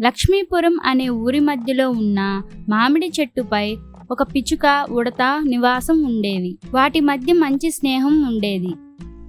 లక్ష్మీపురం అనే ఊరి మధ్యలో ఉన్న మామిడి చెట్టుపై ఒక పిచ్చుక ఉడత నివాసం ఉండేవి వాటి మధ్య మంచి స్నేహం ఉండేది.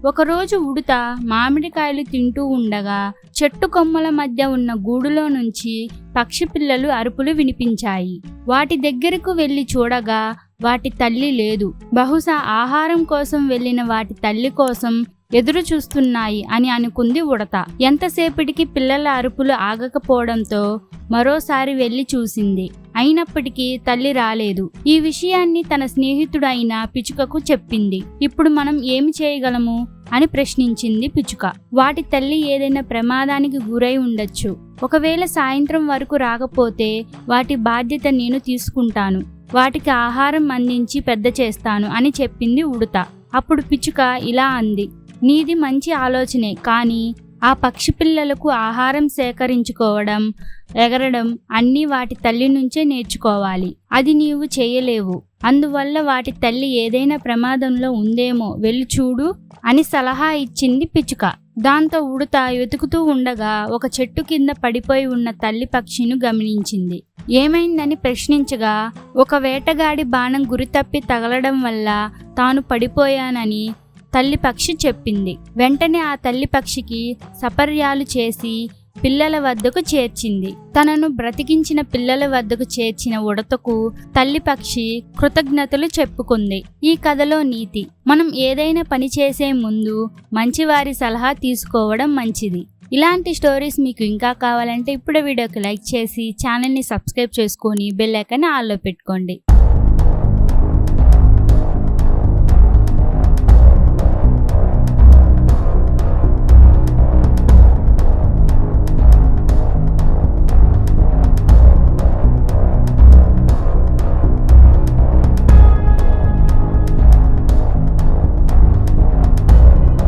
ఒకరోజు ఉడత మామిడికాయలు తింటూ ఉండగా చెట్టు కొమ్మల మధ్య ఉన్న గూడులో నుంచి పక్షి పిల్లలు అరుపులు వినిపించాయి. వాటి దగ్గరకు వెళ్ళి చూడగా వాటి తల్లి లేదు. బహుశా ఆహారం కోసం వెళ్ళిన వాటి తల్లి కోసం ఎదురు చూస్తున్నాయి అని అనుకుంది ఉడత. ఎంతసేపటికి పిల్లల అరుపులు ఆగకపోవడంతో మరోసారి వెళ్ళి చూసింది. అయినప్పటికీ తల్లి రాలేదు. ఈ విషయాన్ని తన స్నేహితుడైన పిచుకకు చెప్పింది. ఇప్పుడు మనం ఏమి చేయగలము? అని ప్రశ్నించింది పిచుక. వాటి తల్లి ఏదైనా ప్రమాదానికి గురై ఉండొచ్చు. ఒకవేళ సాయంత్రం వరకు రాకపోతే వాటి బాధ్యత నేను తీసుకుంటాను. వాటికి ఆహారం అందించి పెద్ద చేస్తాను అని చెప్పింది ఉడత. అప్పుడు పిచుక ఇలా అంది. నీది మంచి ఆలోచనే కానీ ఆ పక్షి పిల్లలకు ఆహారం సేకరించుకోవడం ఎగరడం అన్నీ వాటి తల్లి నుంచే నేర్చుకోవాలి. అది నీవు చేయలేవు. అందువల్ల వాటి తల్లి ఏదైనా ప్రమాదంలో ఉందేమో వెళ్ళి చూడు అని సలహా ఇచ్చింది పిచుక. దాంతో ఉడత వెతుకుతూ ఉండగా ఒక చెట్టు కింద పడిపోయి ఉన్న తల్లి పక్షిని గమనించింది. ఏమైందని ప్రశ్నించగా ఒక వేటగాడి బాణం గురితప్పి తగలడం వల్ల తాను పడిపోయానని తల్లి పక్షి చెప్పింది. వెంటనే ఆ తల్లి పక్షికి సపర్యాలు చేసి పిల్లల వద్దకు చేర్చింది. తనను బ్రతికించిన పిల్లల వద్దకు చేర్చిన ఉడతకు తల్లి పక్షి కృతజ్ఞతలు చెప్పుకుంది. ఈ కథలో నీతి. మనం ఏదైనా పని చేసే ముందు మంచివారి సలహా తీసుకోవడం మంచిది. ఇలాంటి స్టోరీస్ మీకు ఇంకా కావాలంటే ఇప్పుడే వీడియోకి లైక్ చేసి ఛానల్ని సబ్స్క్రైబ్ చేసుకొని బెల్ ఐకాన్ ఆల్లో పెట్టుకోండి.